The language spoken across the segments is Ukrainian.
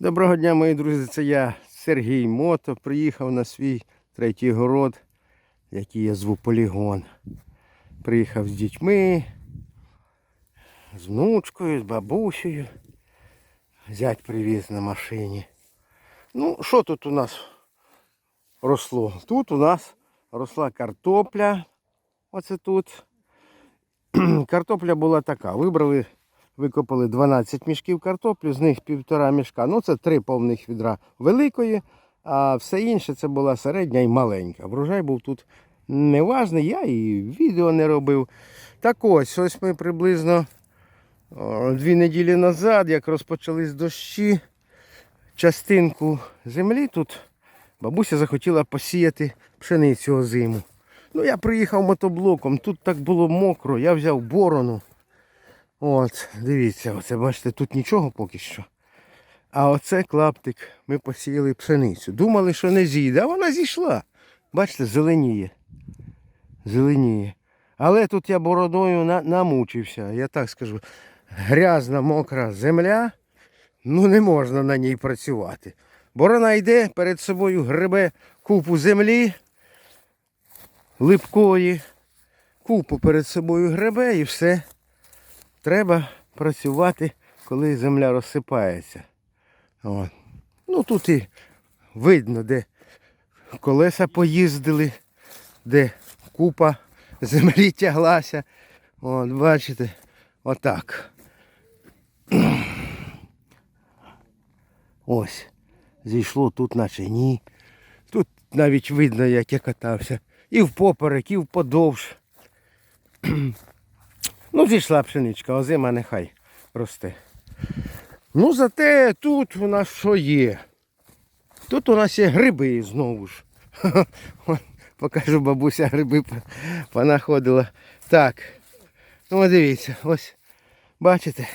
Доброго дня, мої друзі. Це я Сергій Мото. Приїхав на свій третій город, який я зву полігон. Приїхав з дітьми, з внучкою, з бабусею. Зять привіз на машині. Ну, що тут у нас росло? Тут у нас росла картопля. Оце тут. Картопля була така. Вибрали викопали 12 мішків картоплі, з них півтора мішка. Ну, це три повних відра великої, а все інше це була середня і маленька. Врожай був тут неважний, я і відео не робив. Так ось, ось ми приблизно дві неділі назад, як розпочались дощі, частинку землі тут бабуся захотіла посіяти пшеницю озиму. Ну, я приїхав мотоблоком, тут так було мокро, я взяв борону. От, дивіться, оце бачите, тут нічого поки що. А оце клаптик ми посіяли пшеницю. Думали, що не зійде, а вона зійшла. Бачите, зеленіє. Зеленіє. Але тут я бородою на, намучився, я так скажу. Грязна, мокра земля, ну не можна на ній працювати. Борона йде, перед собою гребе купу землі липкої, купу перед собою гребе і все треба працювати, коли земля розсипається. От. Ну тут і видно, де колеса поїздили, де купа землі тяглася. От, бачите, отак. Ось. Зійшло тут, наче ні. Тут навіть видно, як я катався. І впоперек, і вподовж. Ну, зійшла пшеничка, озима нехай росте. Ну, зате тут у нас що є? Тут у нас є гриби знову ж. Покажу бабуся гриби понаходила. Так. Ну, дивіться, ось. Бачите?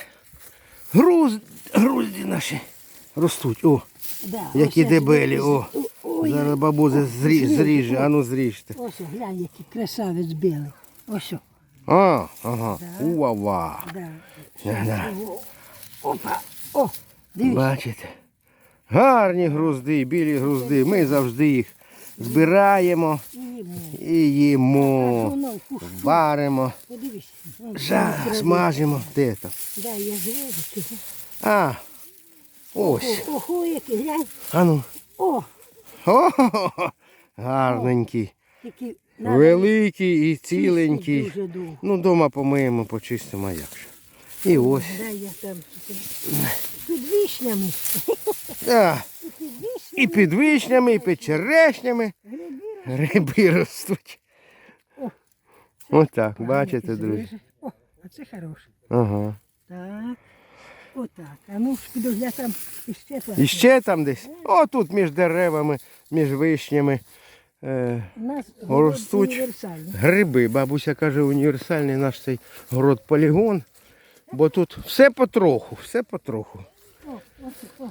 Груз, грузді наші ростуть. О, Да, які дебелі. О. Ой, Зараз бабуся зріже, а ну зріжте. Ось, глянь, який красавець білий. Ось, А, ага. Уа-ва. да. Да-да. Опа, о, дивись. Бачите? Гарні грузди, білі грузди. Ми завжди їх збираємо і їмо. Варимо, Подивись. Жа, смажимо. Де то? Да, я зрежу. цього. А, ось. О, Ого, який, глянь. А ну. О, О, гарненький. який. Великий і ціленький. Дуже довго. Ну, дома помиємо, почистимо, а як же. І ось. Дай я там. Під вишнями. А, Під вишнями. і під вишнями, і під черешнями Гриби ростуть. О. Отак, Ага, бачите, друзі. О, а це хороше. Ага. Так. Отак. А ну ж підожди, там іще там. І ще там десь. О, тут між деревами, між вишнями. Е, У нас ростуть. універсальний. гриби. Бабуся каже, універсальний наш цей город полігон. Бо тут все потроху, все потроху. О, ось, о,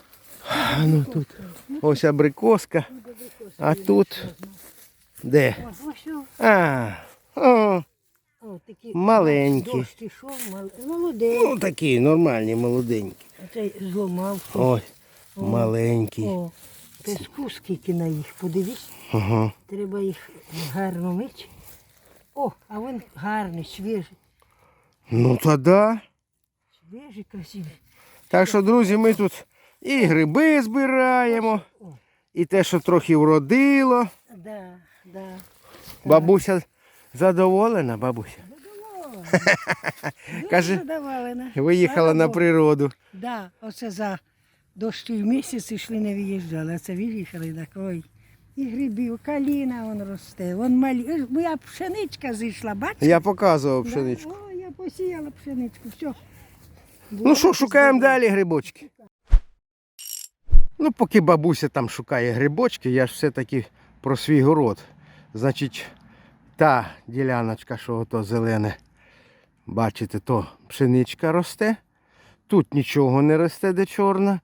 А ну тут ось абрикоска. А тут де? ось, ось, о. А, о, О, такі Маленькі. Дощ пішов, мал... молодий. ну такі нормальні, молоденькі. Оцей зломав. Ось, маленькі. О, песку скільки на їх, подивись. Ага. Треба їх гарно мити. О, а він гарний, свіжий. Ну та да. Свіжий, красивий. Так що, друзі, ми тут і гриби збираємо, і те, що трохи вродило. да, да. Бабуся задоволена, бабуся. Каже, Задоволена. Виїхала на природу. Да, оце за дощів місяць йшли, не виїжджали, а це виїхали так, ой. І грибів, каліна вон росте, вон малі. Е, Моя пшеничка зійшла, бачиш? Я показував пшеничку. О, я посіяла пшеничку, все. Ну що, шукаємо далі грибочки. Ну, поки бабуся там шукає грибочки, я ж все-таки про свій город. Значить, та діляночка, що ото зелене, бачите, то пшеничка росте. Тут нічого не росте, де чорна.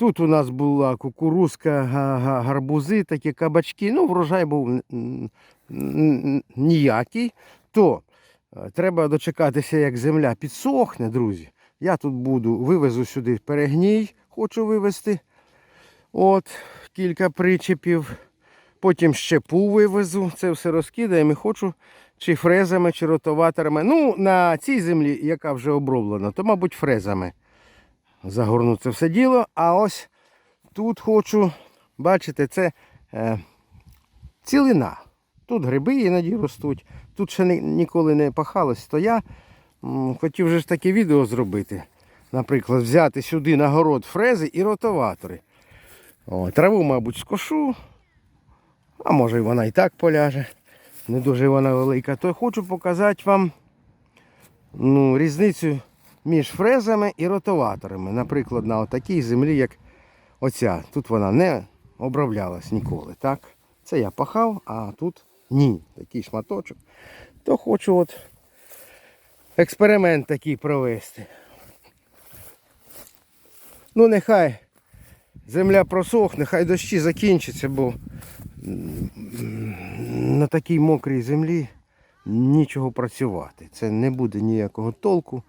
Тут у нас була кукурузка, га- га- гарбузи, такі кабачки. Ну, врожай був ніякий. То е, треба дочекатися, як земля підсохне, друзі. Я тут буду, вивезу сюди перегній, хочу вивезти. От, кілька причепів. Потім щепу вивезу. Це все розкидаємо і хочу чи фрезами, чи ротоваторами. Ну, на цій землі, яка вже оброблена, то, мабуть, фрезами загорну це все діло. А ось тут хочу, бачите, це е, цілина. Тут гриби іноді ростуть. Тут ще ні- ніколи не пахалось, то я м, хотів же ж таке відео зробити. Наприклад, взяти сюди на город фрези і ротоватори. О, траву, мабуть, скошу. А може вона і так поляже. Не дуже вона велика. То хочу показати вам ну, різницю між фрезами і ротоваторами. Наприклад, на отакій землі, як оця. Тут вона не оброблялась ніколи. так? Це я пахав, а тут ні. Такий шматочок. То хочу от експеримент такий провести. Ну, нехай земля просохне, хай дощі закінчаться, бо на такій мокрій землі нічого працювати. Це не буде ніякого толку.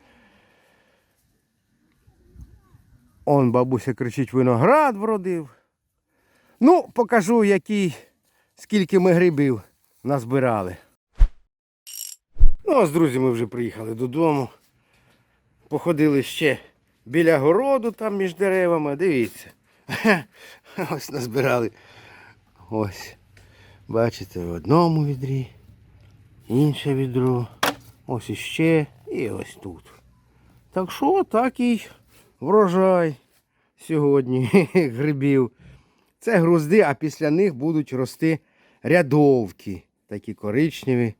Он бабуся кричить, виноград вродив. Ну, покажу, який, скільки ми грибів назбирали. Ну, ось, друзі, ми вже приїхали додому. Походили ще біля городу там між деревами. Дивіться. Ось назбирали. Ось. Бачите, в одному відрі, інше відро. Ось іще і ось тут. Так що такий врожай сьогодні грибів. Це грузди, а після них будуть рости рядовки. Такі коричневі.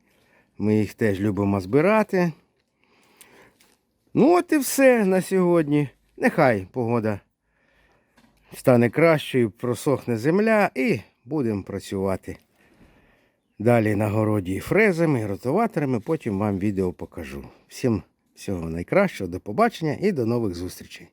Ми їх теж любимо збирати. Ну от і все на сьогодні. Нехай погода стане кращою, просохне земля і будемо працювати. Далі на городі фрезами, і ротоваторами, потім вам відео покажу. Всім всього найкращого, до побачення і до нових зустрічей.